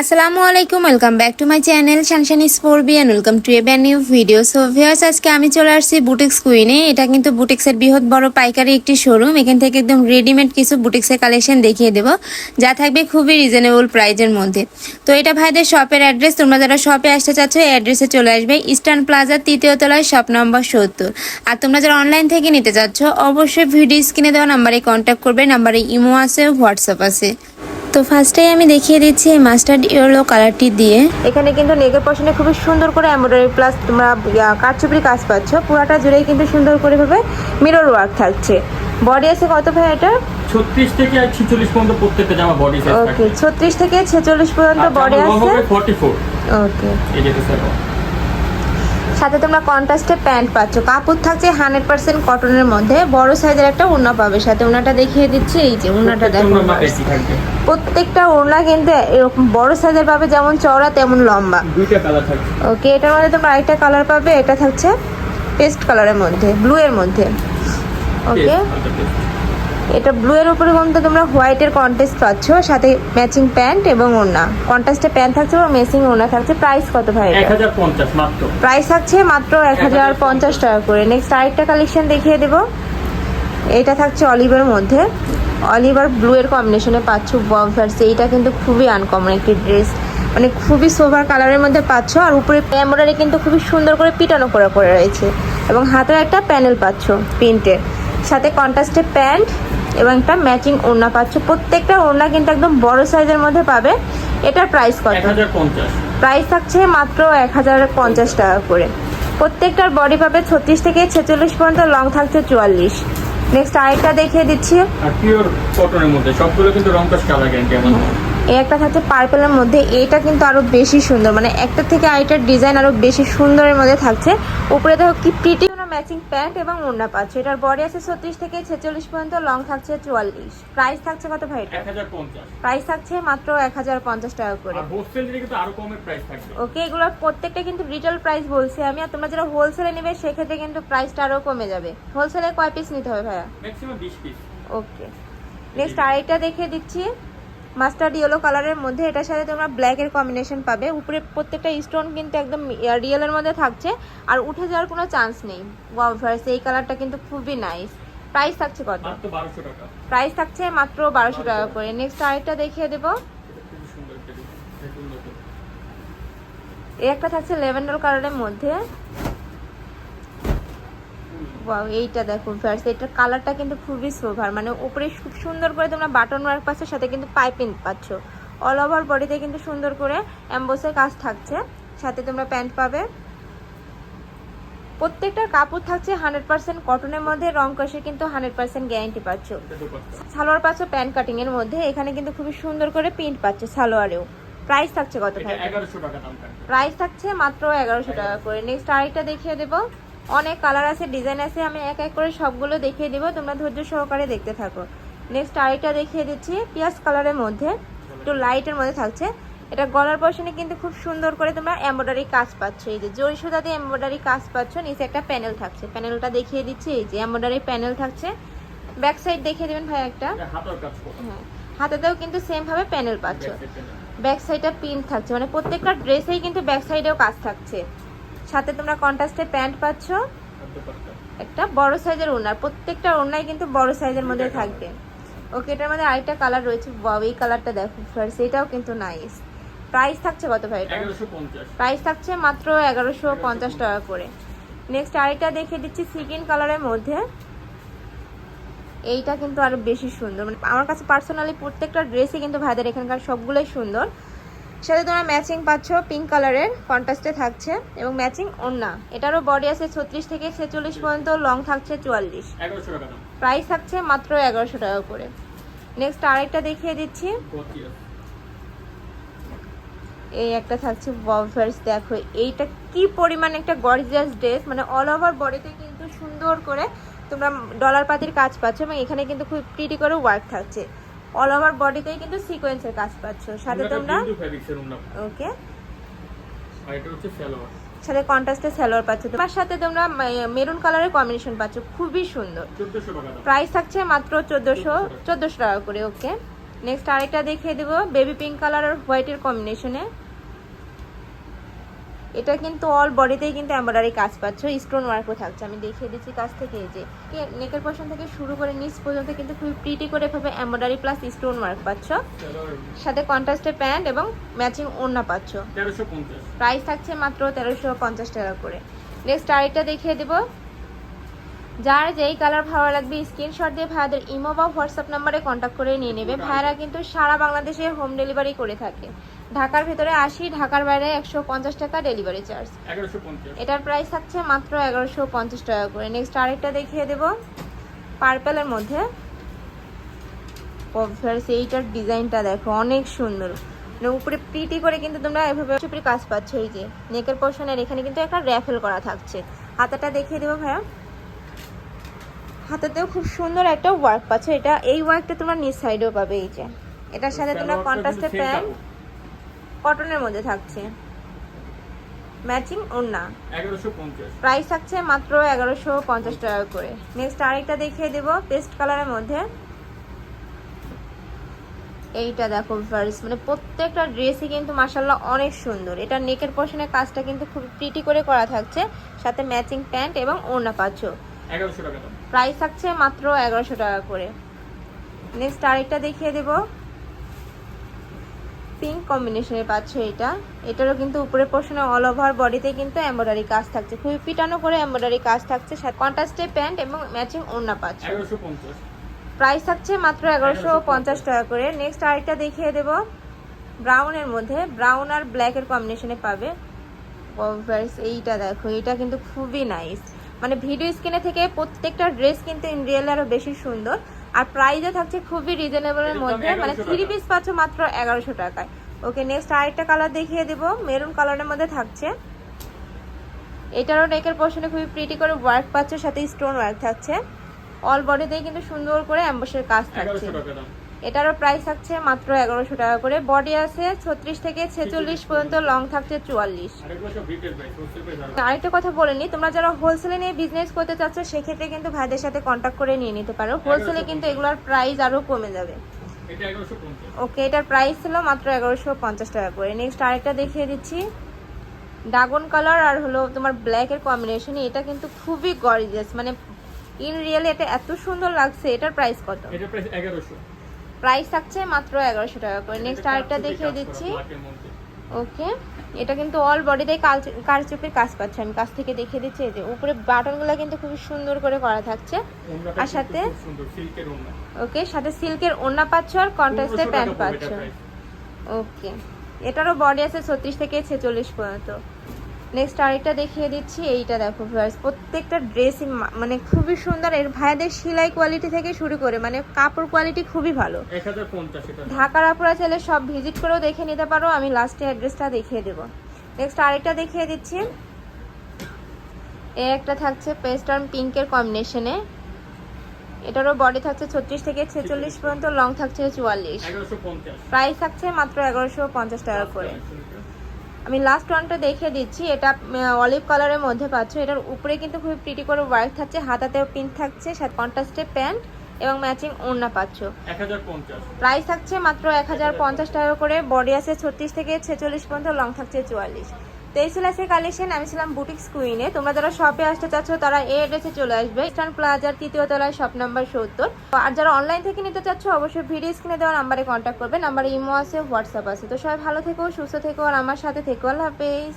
আসসালামু আলাইকুম welcome back to my channel শানশানি স্পোর্বি and welcome to a brand new video so viewers আজকে আমি চলে আসছি বুটিক্স কুইনে। এটা কিন্তু বুটিক্সের বৃহৎ বড় পাইকারি একটি শোরুম এখান থেকে একদম রেডিমেড কিছু বুটিক্সের কালেকশন দেখিয়ে দেবো, যা থাকবে খুবই রিজনেবল প্রাইজের মধ্যে। তো এটা ভাইদের শপের অ্যাড্রেস তোমরা যারা শপে আসতে চাচ্ছ, এই অ্যাড্রেসে চলে আসবে ইস্টার্ন প্লাজার তৃতীয় তলায় শপ নম্বর সত্তর। আর তোমরা যারা অনলাইন থেকে নিতে চাচ্ছ, অবশ্যই ভিডিও স্ক্রিনে দেওয়া নাম্বারে কন্ট্যাক্ট করবে। নাম্বারে ইমো আছে হোয়াটসঅ্যাপ আছে। তো ফার্স্টেই আমি দেখিয়ে দিচ্ছি এই মাস্টার্ড ইয়েলো কালারটি দিয়ে। এখানে কিন্তু নেকের পশনে খুবই সুন্দর করে এমব্রয়ডারি প্লাস তোমরা কাঠচুপড়ি কাজ পাচ্ছ। পুরাটা জুড়েই কিন্তু সুন্দর করে ভাবে মিরর ওয়ার্ক থাকছে। বডি আছে কত ভাই এটা ছত্রিশ থেকে আর ছিচল্লিশ পর্যন্ত প্রত্যেকটা জামা বডি সাইজ ওকে ছত্রিশ থেকে ছেচল্লিশ পর্যন্ত বডি আছে? ফর্টি ফোর ওকে এই যেটা স্যার সাথে তোমরা কন্ট্রাস্টে প্যান্ট পাচ্ছ। কাপড় থাকছে হান্ড্রেড পার্সেন্ট কটনের মধ্যে। বড় সাইজের একটা ওড়না পাবে। সাথে ওড়নাটা দেখিয়ে দিচ্ছি। এই যে ওড়নাটা দেখো। প্রত্যেকটা ওড়না কিন্তু এরকম বড় সাইজের পাবে যেমন চওড়া তেমন লম্বা। ওকে এটার মধ্যে তোমরা আরেকটা কালার পাবে। এটা থাকছে পেস্ট কালারের মধ্যে ব্লু এর মধ্যে ওকে। এটা ব্লু এর উপরে কিন্তু তোমরা হোয়াইটের কন্টেস্ট পাচ্ছ সাথে ম্যাচিং প্যান্ট এবং ওড়না। কন্ট্রাস্টে প্যান্ট থাকছে এবং ম্যাচিং ওড়না থাকছে প্রাইস কত ভাই মাত্র। প্রাইস থাকছে মাত্র এক হাজার পঞ্চাশ টাকা করে। নেক্সট আরেকটা কালেকশন দেখিয়ে দেবো। এটা থাকছে অলিভের মধ্যে। অলিভার ব্লু এর কম্বিনেশনে পাচ্ছ বমফার্স এইটা কিন্তু খুবই আনকমন একটি ড্রেস মানে খুবই সোভার কালারের মধ্যে পাচ্ছ আর উপরে এমব্রয়ডারি কিন্তু খুবই সুন্দর করে পিটানো করা করে রয়েছে। এবং হাতের একটা প্যানেল পাচ্ছ প্রিন্টের সাথে কন্ট্রাস্টে প্যান্ট এবং একটা ম্যাচিং ওড়না পাচ্ছ। প্রত্যেকটা ওড়না কিন্তু একদম বড় সাইজের মধ্যে পাবে। এটার প্রাইস কত? প্রাইস থাকছে মাত্র এক হাজার পঞ্চাশ টাকা করে। প্রত্যেকটার বডি পাবে ছত্রিশ থেকে ছেচল্লিশ পর্যন্ত লং থাকছে চুয়াল্লিশ। নেক্সট আরেকটা দেখিয়ে দিচ্ছি। পিওর কটনের মধ্যে সবগুলো কিন্তু রং কাজ কালার গ্যারান্টি আমাদের এই একটা থাকছে পার্পেলের মধ্যে। এইটা কিন্তু আরও বেশি সুন্দর। মানে একটা থেকে আরেকটার ডিজাইন আরও বেশি সুন্দরের মধ্যে থাকছে। উপরে দেখো কি প্রিটি ম্যাচিং প্যান্ট এবং ওড়না পাচ্ছে। এটার বডি আছে ছত্রিশ থেকে ছেচল্লিশ পর্যন্ত লং থাকছে চুয়াল্লিশ। প্রাইস থাকছে কত ভাই প্রাইস থাকছে মাত্র এক হাজার পঞ্চাশ টাকা করে। ওকে এগুলোর প্রত্যেকটা কিন্তু রিটেল প্রাইস বলছি আমি আর তোমরা যারা হোলসেলে নেবে সেক্ষেত্রে কিন্তু প্রাইসটা আরও কমে যাবে। হোলসেলে কয় পিস নিতে হবে ভাইয়া? ওকে নেক্সট আরেকটা দেখিয়ে দিচ্ছি। মাস্টার্ড ইয়েলো কালারের মধ্যে এটার সাথে তোমরা ব্ল্যাকের কম্বিনেশন পাবে। উপরে প্রত্যেকটা স্টোন কিন্তু একদম রিয়েলের মধ্যে থাকছে। আর উঠে যাওয়ার কোনো চান্স নেই। ওয়াও ফার্স এই কালারটা কিন্তু খুবই নাইস প্রাইস থাকছে কত? মাত্র বারোশো টাকা। প্রাইস থাকছে মাত্র বারোশো টাকা করে। নেক্সট আরেকটা দেখিয়ে দেবো। এই একটা থাকছে লেভেন্ডার কালারের মধ্যে। ওয়াও এইটা দেখো ফার্স্ট এটার কালারটা কিন্তু খুবই সোভার মানে উপরে খুব সুন্দর করে তোমরা বাটন ওয়ার্ক পাচ্ছ সাথে কিন্তু পাইপিং পাচ্ছ। অল ওভার বডিতে কিন্তু সুন্দর করে অ্যাম্বোসের কাজ থাকছে সাথে তোমরা প্যান্ট পাবে। প্রত্যেকটার কাপড় থাকছে হান্ড্রেড পার্সেন্ট কটনের মধ্যে রং কষে কিন্তু হান্ড্রেড পার্সেন্ট গ্যারান্টি পাচ্ছ। সালোয়ার পাচ্ছ প্যান্ট কাটিং এর মধ্যে এখানে কিন্তু খুবই সুন্দর করে প্রিন্ট পাচ্ছ সালোয়ারেও। প্রাইস থাকছে কত প্রাইস থাকছে। মাত্র এগারোশো টাকা করে। নেক্সট আরেকটা দেখিয়ে দেবো। অনেক কালার আছে ডিজাইন আছে আমি এক এক করে সবগুলো দেখিয়ে দেবো তোমরা ধৈর্য সহকারে দেখতে থাকো। নেক্সট আরেকটা দেখিয়ে দিচ্ছি পিঁয়াজ কালারের মধ্যে একটু লাইটের মধ্যে থাকছে। এটা গলার পশনে কিন্তু খুব সুন্দর করে তোমরা এমব্রয়ডারি কাজ পাচ্ছ। এই যে জরি সুতা দিয়ে এমব্রয়ডারি কাজ পাচ্ছ নিচে একটা প্যানেল থাকছে। প্যানেলটা দেখিয়ে দিচ্ছি এই যে এমব্রয়ডারি প্যানেল থাকছে। ব্যাক সাইড দেখিয়ে দেবেন ভাই একটা? হ্যাঁ হাতেতেও কিন্তু সেম ভাবে প্যানেল পাচ্ছ। ব্যাক সাইডে প্রিন্ট থাকছে মানে প্রত্যেকটা ড্রেসেই কিন্তু ব্যাক সাইডেও কাজ থাকছে। সাথে তোমরা কন্ট্রাস্টে প্যান্ট পাচ্ছ। একটা বড় সাইজের ওড়নার প্রত্যেকটা ওড়নাই কিন্তু বড় সাইজের মধ্যে থাকবে। ওকে এটার মধ্যে আরেকটা কালার রয়েছে বাও এই কালারটা দেখো ফার্স্ট এটাও কিন্তু নাইস প্রাইস থাকছে কত ভাই এটা প্রাইস থাকছে মাত্র এগারোশো পঞ্চাশ টাকা করে। নেক্সট আরেকটা দেখিয়ে দিচ্ছি সিকিন কালারের মধ্যে। এইটা কিন্তু আরও বেশি সুন্দর। মানে আমার কাছে পার্সোনালি প্রত্যেকটা ড্রেসই কিন্তু ভাইদের এখানকার সবগুলোই সুন্দর। সাথে তোমরা ম্যাচিং পাচ্ছ পিঙ্ক কালারের কন্ট্রাস্টে থাকছে এবং ম্যাচিং ওড়না। এটারও বডি আছে ছত্রিশ থেকে ছেচল্লিশ পর্যন্ত লং থাকছে চুয়াল্লিশ। প্রাইস থাকছে মাত্র এগারোশো টাকা করে। নেক্সট আরেকটা দেখিয়ে দিচ্ছি। এই একটা থাকছে বফার্স দেখো এইটা কি পরিমাণ একটা গর্জিয়াস ড্রেস মানে অল ওভার বডিতে কিন্তু সুন্দর করে তোমরা ডলার পাতির কাজ পাচ্ছ এবং এখানে কিন্তু খুব প্রিটি করে ওয়ার্ক থাকছে। অল ওভার বডিতেই কিন্তু সিকোয়েন্সের কাজ পাচ্ছ। সাথে তোমরা ওকে সাথে কন্ট্রাস্টে স্যালোয়ার পাচ্ছ। তোমার সাথে তোমরা মেরুন কালারের কম্বিনেশন পাচ্ছ। খুবই সুন্দর। প্রাইস থাকছে মাত্র চোদ্দোশো চোদ্দোশো টাকা। করে ওকে নেক্সট আরেকটা দেখিয়ে দেবো। বেবি পিঙ্ক কালার আর হোয়াইটের কম্বিনেশনে এটা কিন্তু অল বডিতেই কিন্তু এম্ব্রয়ডারি কাজ পাচ্ছ। স্টোন ওয়ার্কও থাকছে। আমি দেখিয়ে দিচ্ছি কাজ থেকে এই যে। নেকের পোর্শন থেকে শুরু করে নিচ পর্যন্ত কিন্তু খুবই প্রিটি করে এভাবে এম্বয়ডারি প্লাস স্টোন ওয়ার্ক পাচ্ছ। সাথে কন্ট্রাস্টে প্যান্ট এবং ম্যাচিং ওড়না পাচ্ছ। প্রাইস থাকছে মাত্র তেরোশো পঞ্চাশ টাকা করে। নেক্সট আরেকটা দেখিয়ে দেব। যার যেই কালার ভালো লাগবে স্ক্রিনশট দিয়ে ভাইয়াদের ইমো বা হোয়াটসঅ্যাপ নাম্বারে কন্ট্যাক্ট করে নিয়ে নেবে। ভাইয়ারা কিন্তু সারা বাংলাদেশে হোম ডেলিভারি করে থাকে। ঢাকার ভেতরে আশি ঢাকার বাইরে একশো পঞ্চাশ টাকা ডেলিভারি চার্জ এটার প্রাইস থাকছে মাত্র এগারোশো পঞ্চাশ টাকা করে। নেক্সট আরেকটা দেখিয়ে দেব। পার্পেলের মধ্যে। অবভিয়াস এইটার ডিজাইনটা দেখো অনেক সুন্দর। মানে উপরে প্রিটি করে কিন্তু তোমরা এভাবে কাজ পাচ্ছ। এই যে নেকের পোর্শনের এখানে কিন্তু একটা র্যাফেল করা থাকছে। হাতাটা দেখিয়ে দেবো ভাইয়া। হাতাতেও খুব সুন্দর একটা ওয়ার্ক পাচ্ছ। এটা এই ওয়ার্কটা তোমরা নিচ সাইডেও পাবে এই যে। এটার সাথে তোমরা কন্ট্রাস্টের প্যান্ট কটনের মধ্যে থাকছে। ম্যাচিং ওড়না প্রাইস থাকছে মাত্র এগারোশো পঞ্চাশ টাকা করে। নেক্সট আরেকটা দেখিয়ে দেবো পেস্ট কালারের মধ্যে। এইটা দেখো ফার্স্ট মানে প্রত্যেকটা ড্রেসই কিন্তু মাসাল্লাহ অনেক সুন্দর। এটা নেকের পোর্শনের কাজটা কিন্তু খুব প্রিটি করে করা থাকছে। সাথে ম্যাচিং প্যান্ট এবং ওড়না পাচ্ছ। এগারোশো টাকা প্রাইস থাকছে মাত্র এগারোশো টাকা করে। নেক্সট আরেকটা দেখিয়ে দেব। পিঙ্ক কম্বিনেশনে পাচ্ছ এটা। এটারও কিন্তু উপরে পোর্শনে অল ওভার বডিতে কিন্তু এমব্রয়ডারি কাজ থাকছে। খুবই পিটানো করে এমব্রয়ডারি কাজ থাকছে। সাথে কন্ট্রাস্টে প্যান্ট এবং ম্যাচিং ওড়না পাচ্ছ। প্রাইস থাকছে মাত্র এগারোশো পঞ্চাশ টাকা করে। নেক্সট আরেকটা দেখিয়ে দেব। ব্রাউনের মধ্যে। ব্রাউন আর ব্ল্যাকের কম্বিনেশনে পাবে। এইটা দেখো। এটা কিন্তু খুবই নাইস মানে ভিডিও স্ক্রিনে থেকে প্রত্যেকটা ড্রেস কিন্তু ইন রিয়েল আরও বেশি সুন্দর। আর প্রাইসও থাকছে খুবই রিজনেবলের মধ্যে মানে 1100 থ্রি। পিস পাচ্ছ মাত্র এগারোশো টাকায়। ওকে নেক্সট আরেকটা কালার দেখিয়ে দেব মেরুন কালারের মধ্যে থাকছে। এটারও নেকের পোর্শনে খুবই প্রিটি করে ওয়ার্ক পাচ্ছে সাথে স্টোন ওয়ার্ক থাকছে। অল বডিতেই কিন্তু সুন্দর করে অ্যাম্বসের কাজ থাকছে। এটারও প্রাইস থাকছে মাত্র এগারোশো টাকা করে। বডি আছে ছত্রিশ থেকে ছেচল্লিশ পর্যন্ত লং থাকছে চুয়াল্লিশ। আরেকটা কথা বলে নি তোমরা যারা হোলসেলে নিয়ে বিজনেস করতে চাচ্ছ সেক্ষেত্রে কিন্তু ভাইদের সাথে কন্ট্যাক্ট করে নিয়ে নিতে পারো। হোলসেলে কিন্তু এগুলোর প্রাইস আরও কমে যাবে। ওকে এটার প্রাইস ছিল মাত্র এগারোশো পঞ্চাশ টাকা করে। নেক্সট আরেকটা দেখিয়ে দিচ্ছি। ড্রাগন কালার আর হলো তোমার ব্ল্যাকের কম্বিনেশন এটা কিন্তু খুবই গর্জিয়াস মানে ইন রিয়েলি এটা এত সুন্দর লাগছে এটার প্রাইস কত? এটা প্রাইস এগারোশো। প্রাইস থাকছে মাত্র এগারোশো টাকা করে। নেক্সট আরেকটা দেখিয়ে দিচ্ছি। ওকে এটা কিন্তু অল বডিতে কারচুপির কাজ পাচ্ছে। আমি কাছ থেকে দেখিয়ে দিচ্ছি। এই যে উপরে বাটনগুলো কিন্তু খুবই সুন্দর করে করা থাকছে। আর সাথে? ওকে সাথে সিল্কের ওড়না পাচ্ছ আর কন্ট্রাস্টে 1500 প্যান্ট পাচ্ছ। ওকে এটারও বডি আছে ছত্রিশ থেকে ছেচল্লিশ পর্যন্ত। নেক্সট আরেকটা দেখিয়ে দিচ্ছি এইটা দেখো ভিউয়ার্স প্রত্যেকটা ড্রেসই মানে খুবই সুন্দর। এর ভাইদের সেলাই কোয়ালিটি থেকে শুরু করে মানে কাপড় কোয়ালিটি খুবই ভালো। ঢাকার আপুরা চাইলে সব ভিজিট করেও দেখে নিতে পারো আমি লাস্টে অ্যাড্রেসটা দেখিয়ে দেবো। নেক্সট আরেকটা দেখিয়ে দিচ্ছি। এ একটা থাকছে পেস্টার্ন পিঙ্কের কম্বিনেশনে এটারও বডি থাকছে ছত্রিশ থেকে ছেচল্লিশ পর্যন্ত লং থাকছে চুয়াল্লিশ। প্রাইস থাকছে মাত্র এগারোশো পঞ্চাশ টাকা করে। আমি লাস্ট ওয়ানটা দেখে দিচ্ছি। এটা অলিভ কালারের মধ্যে পাচ্ছ। এটার উপরে কিন্তু খুবই প্রিটি করে ওয়ার্ক থাকছে হাতাতেও পিন থাকছে সাথে কন্ট্রাস্টে প্যান্ট এবং ম্যাচিং ওড়না পাচ্ছ। প্রাইস থাকছে মাত্র এক হাজার পঞ্চাশ টাকা করে। বডি আছে ছত্রিশ থেকে ছেচল্লিশ পর্যন্ত লং থাকছে চুয়াল্লিশ। তো এই কালেকশন আমি ছিলাম বুটিক্স কুইনে তোমরা যারা শপে আসতে চাচ্ছ, তারা এই অ্যাড্রেসে চলে আসবে। ইস্টার্ন প্লাজার তৃতীয় তলায় শপ নাম্বার সত্তর। আর যারা অনলাইন থেকে নিতে চাচ্ছ, অবশ্যই ভিডিও স্ক্রিনে দেওয়া নাম্বারে কন্ট্যাক্ট করবে। নাম্বারে ইমো আছে হোয়াটসঅ্যাপ আছে। তো সবাই ভালো থেকো, সুস্থ থেকো, আর আমার সাথে থেকো। আল্লাহ হাফেজ।